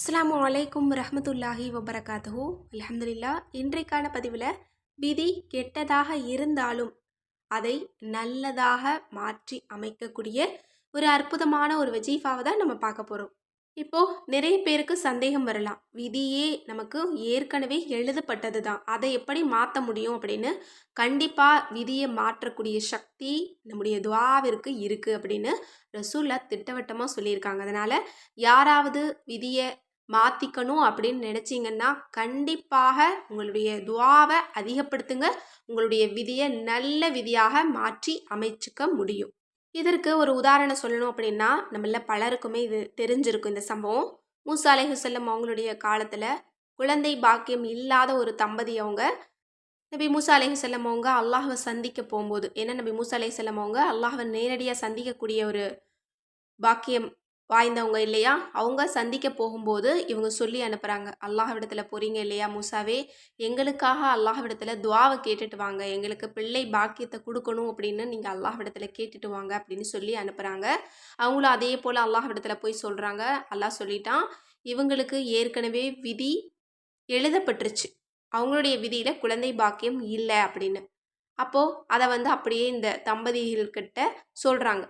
அஸ்லாம் அலைக்கும் ரஹமத்துல்லாஹி வபரகாத்துஹு. அலமதுல்லா இன்றைக்கான பதிவில் விதி கெட்டதாக இருந்தாலும் அதை நல்லதாக மாற்றி அமைக்கக்கூடிய ஒரு அற்புதமான ஒரு வஜீஃபாவை தான் நம்ம பார்க்க போகிறோம் இப்போது நிறைய பேருக்கு சந்தேகம் வரலாம். விதியே நமக்கு ஏற்கனவே எழுதப்பட்டது தான். அதை எப்படி மாற்ற முடியும் அப்படின்னு கண்டிப்பாக விதியை மாற்றக்கூடிய சக்தி நம்முடைய துவாவிற்கு இருக்குது அப்படின்னு ரசூல்லா திட்டவட்டமாக சொல்லியிருக்காங்க. அதனால் யாராவது விதியை மாற்றிக்கணும் அப்படின்னு நினச்சிங்கன்னா கண்டிப்பாக உங்களுடைய துவாவை அதிகப்படுத்துங்க. உங்களுடைய விதியை நல்ல விதியாக மாற்றி அமைச்சுக்க முடியும். இதற்கு ஒரு உதாரணம் சொல்லணும் அப்படின்னா நம்மள பலருக்குமே இது தெரிஞ்சிருக்கும் இந்த சம்பவம். மூசா அலைஹுசல்லம் அவங்களுடைய காலத்தில் குழந்தை பாக்கியம் இல்லாத ஒரு தம்பதி அவங்க நபி மூசா அலைஹுசல்லம் அவங்க அல்லாஹ்வை சந்திக்க போகும்போது ஏன்னா நபி மூசா அலைஹுசல்லம் அவங்க அல்லாஹ்வை நேரடியாக சந்திக்கக்கூடிய ஒரு பாக்கியம் வாய்ந்தவங்க இல்லையா? அவங்க சந்திக்க போகும்போது இவங்க சொல்லி அனுப்புகிறாங்க அல்லாஹ்விடத்தில் போகிறீங்க இல்லையா மூசாவே? எங்களுக்காக அல்லாஹ்விடத்தில் துவாவை கேட்டுட்டு வாங்க. எங்களுக்கு பிள்ளை பாக்கியத்தை கொடுக்கணும் அப்படின்னு நீங்கள் அல்லாஹ்விடத்தில் கேட்டுட்டு வாங்க அப்படின்னு சொல்லி அனுப்புகிறாங்க அவங்களும் அதே போல் அல்லாஹ்விடத்தில் போய் சொல்கிறாங்க அல்லாஹ் சொல்லிட்டான் இவங்களுக்கு ஏற்கனவே விதி எழுதப்பட்டுருச்சு. அவங்களுடைய விதியில் குழந்தை பாக்கியம் இல்லை அப்படின்னு. அப்போது அதை வந்து அப்படியே இந்த தம்பதிகள்கிட்ட சொல்கிறாங்க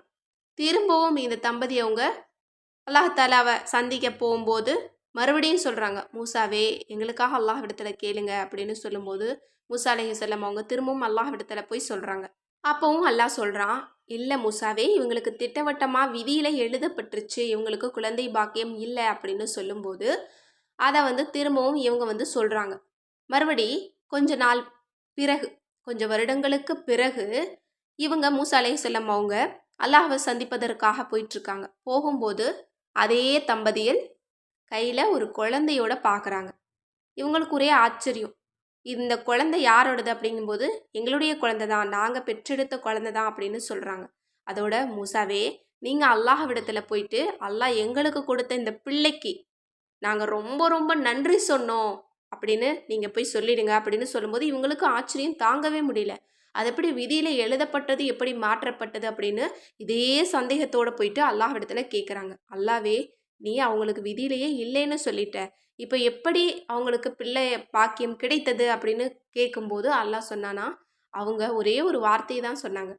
திரும்பவும் இந்த தம்பதி அவங்க அல்லாஹாலாவை சந்திக்க போகும்போது மறுபடியும் சொல்கிறாங்க மூசாவே எங்களுக்காக அல்லாஹ் விடத்தில் கேளுங்க அப்படின்னு சொல்லும்போது மூசா அலஹி செல்லம் அவங்க திரும்பவும் அல்லாஹ் விடத்தில் போய் சொல்கிறாங்க அப்போவும் அல்லாஹ் சொல்கிறான் இல்லை மூசாவே இவங்களுக்கு திட்டவட்டமாக விதியில் எழுதப்பட்டுருச்சு இவங்களுக்கு குழந்தை பாக்கியம் இல்லை அப்படின்னு சொல்லும்போது அதை வந்து திரும்பவும் இவங்க வந்து சொல்கிறாங்க மறுபடி கொஞ்ச நாள் பிறகு கொஞ்சம் வருடங்களுக்கு பிறகு இவங்க மூசா அலஹி அவங்க அல்லாஹை சந்திப்பதற்காக போயிட்டுருக்காங்க போகும்போது அதே தம்பதியில் கையில் ஒரு குழந்தையோட பார்க்குறாங்க இவங்களுக்கு ஒரே ஆச்சரியம். இந்த குழந்தை யாரோடது அப்படிங்கும்போது எங்களுடைய குழந்தை தான் நாங்கள் பெற்றெடுத்த குழந்தை தான் அப்படின்னு சொல்கிறாங்க அதோட மூசாவே நீங்கள் அல்லாஹ் விடத்தில் போயிட்டு அல்லாஹ் எங்களுக்கு கொடுத்த இந்த பிள்ளைக்கு நாங்கள் ரொம்ப ரொம்ப நன்றி சொன்னோம். அப்படின்னு நீங்கள் போய் சொல்லிடுங்க அப்படின்னு சொல்லும்போது இவங்களுக்கு ஆச்சரியம் தாங்கவே முடியல. அது எப்படி விதியில் எழுதப்பட்டது எப்படி மாற்றப்பட்டது அப்படின்னு இதே சந்தேகத்தோடு போயிட்டு அல்லாஹ் இடத்துல கேட்குறாங்க அல்லாவே நீ அவங்களுக்கு விதியிலேயே இல்லைன்னு சொல்லிட்ட. இப்போ எப்படி அவங்களுக்கு பிள்ளை பாக்கியம் கிடைத்தது அப்படின்னு கேட்கும்போது அல்லாஹ் சொன்னானா அவங்க ஒரே ஒரு வார்த்தையை தான் சொன்னாங்க.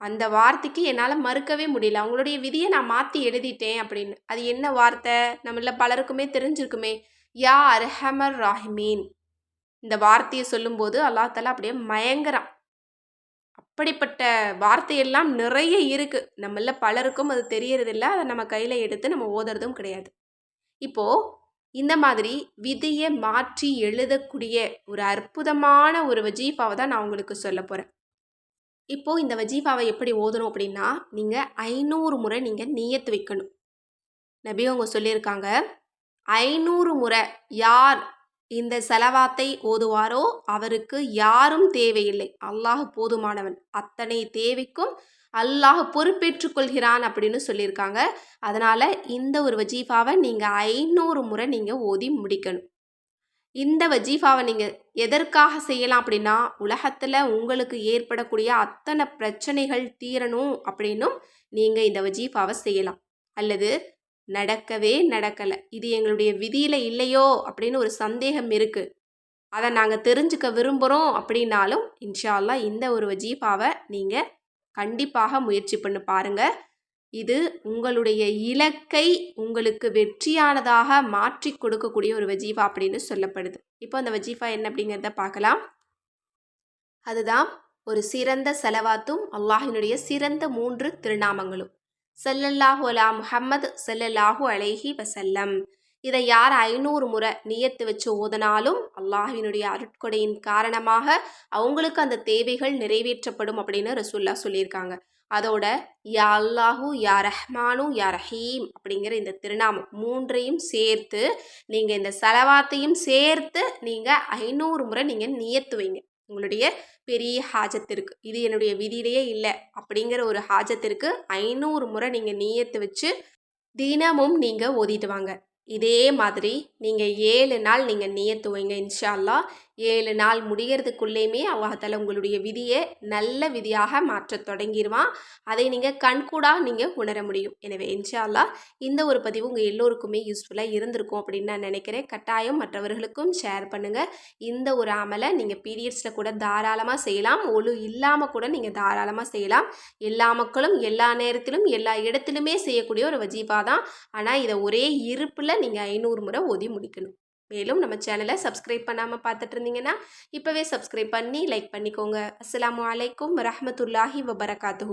அந்த வார்த்தைக்கு என்னால் மறுக்கவே முடியல. அவங்களுடைய விதியை நான் மாற்றி எழுதிட்டேன் அப்படின்னு. அது என்ன வார்த்தை? நம்மள பலருக்குமே தெரிஞ்சிருக்குமே. யா அர்ஹமர் ராஹிமீன். இந்த வார்த்தையை சொல்லும்போது அல்லாத்தலா அப்படியே மயங்குறான். அப்படிப்பட்ட வார்த்தையெல்லாம் நிறைய இருக்குது நம்மள பலருக்கும் அது தெரியறதில்ல. அதை நம்ம கையில் எடுத்து நம்ம ஓதுறதும் கிடையாது. இப்போது இந்த மாதிரி விதியை மாற்றி எழுதக்கூடிய ஒரு அற்புதமான ஒரு வஜீஃபாவை தான் நான் உங்களுக்கு சொல்ல போகிறேன் இப்போது இந்த வஜீஃபாவை எப்படி ஓதணும் அப்படின்னா நீங்கள் ஐநூறு முறை நீங்கள் நீயத்து வைக்கணும். நபி அவங்க சொல்லியிருக்காங்க ஐநூறு முறை யார் இந்த செலவாத்தை ஓதுவாரோ அவருக்கு யாரும் தேவையில்லை. அல்லாஹ் போதுமானவன். அத்தனை தேவைக்கும் அல்லாஹ் பொறுப்பேற்றுக் கொள்கிறான் அப்படின்னு சொல்லியிருக்காங்க. அதனால் இந்த ஒரு வஜீஃபாவை நீங்கள் ஐநூறு முறை நீங்கள் ஓதி முடிக்கணும். இந்த வஜீஃபாவை நீங்கள் எதற்காக செய்யலாம் அப்படின்னா உலகத்தில் உங்களுக்கு ஏற்படக்கூடிய அத்தனை பிரச்சனைகள் தீரணும் அப்படின்னும் நீங்கள் இந்த வஜீஃபாவை செய்யலாம். அல்லது நடக்கவே நடக்கலை. இது எங்களுடைய விதியில் இல்லையோ அப்படின்னு ஒரு சந்தேகம் இருக்குது அதை நாங்கள் தெரிஞ்சுக்க விரும்புகிறோம் அப்படின்னாலும் இன்ஷால்லா இந்த ஒரு வஜீஃபாவை நீங்கள் கண்டிப்பாக முயற்சி பண்ணி பாருங்கள் இது உங்களுடைய இலக்கை உங்களுக்கு வெற்றியானதாக மாற்றி கொடுக்கக்கூடிய ஒரு வஜீஃபா அப்படின்னு சொல்லப்படுது. இப்போ அந்த வஜீஃபா என்ன அப்படிங்கிறத பார்க்கலாம். அதுதான் ஒரு சிறந்த செலவாத்தும் அல்லாஹினுடைய சிறந்த மூன்று திருநாமங்களும். செல்லல்லாஹு அலா முஹம்மது செல்லல்லாஹு அலைஹி வசல்லம் இதை யார் ஐநூறு முறை நியத்து வச்சு ஓதனாலும் அல்லாஹினுடைய அருட்கொடையின் காரணமாக அவங்களுக்கு அந்த தேவைகள் நிறைவேற்றப்படும் அப்படின்னு ரசூல்லா சொல்லியிருக்காங்க. அதோட யா அல்லாஹூ யா ரஹ்மானு யா ரஹீம் அப்படிங்கிற இந்த திருநாமம் மூன்றையும் சேர்த்து நீங்கள் இந்த செலவாத்தையும் சேர்த்து நீங்கள் ஐநூறு முறை நீங்கள் நியத்து வைங்க உங்களுடைய பெரிய ஹாஜத்திற்கு இது என்னுடைய விதியிலேயே இல்லை அப்படிங்கிற ஒரு ஹாஜத்திற்கு ஐநூறு முறை நீங்கள் நீயத்து வச்சு தினமும் நீங்கள் ஓதிட்டு வாங்க. இதே மாதிரி நீங்கள் ஏழு நாள் நீங்கள் நீயத்துவீங்க இன்ஷால்லா இன்ஷா ஏழு நாள் முடிகிறதுக்குள்ளேயுமே அல்லாஹால உங்களுடைய விதியை நல்ல விதியாக மாற்றத் தொடங்கிடுவான் அதை நீங்கள் கண்கூடாக நீங்கள் உணர முடியும். எனவே இன்ஷா இந்த ஒரு பதிவு உங்கள் எல்லோருக்குமே யூஸ்ஃபுல்லாக இருந்திருக்கும் அப்படின்னு நான் நினைக்கிறேன். கட்டாயம் மற்றவர்களுக்கும் ஷேர் பண்ணுங்கள் இந்த ஒரு அமலை நீங்கள் பீரியட்ஸில் கூட தாராளமாக செய்யலாம். ஒழு இல்லாமல் கூட நீங்கள் தாராளமாக செய்யலாம். எல்லா மக்களும் எல்லா நேரத்திலும் எல்லா இடத்திலுமே செய்யக்கூடிய ஒரு வஜீபா தான். ஆனால் இதை ஒரே இருப்பில் நீங்கள் ஐநூறு முறை ஓதி முடிக்கணும். மேலும் நம்ம சேனலை சப்ஸ்கிரைப் பண்ணாமல் பார்த்துட்டு இருந்தீங்கன்னா இப்போவே சப்ஸ்கிரைப் பண்ணி லைக் பண்ணிக்கோங்க. அஸ்லாம் அலைக்கும் வரமத்துல்லாஹி வபரகாத்து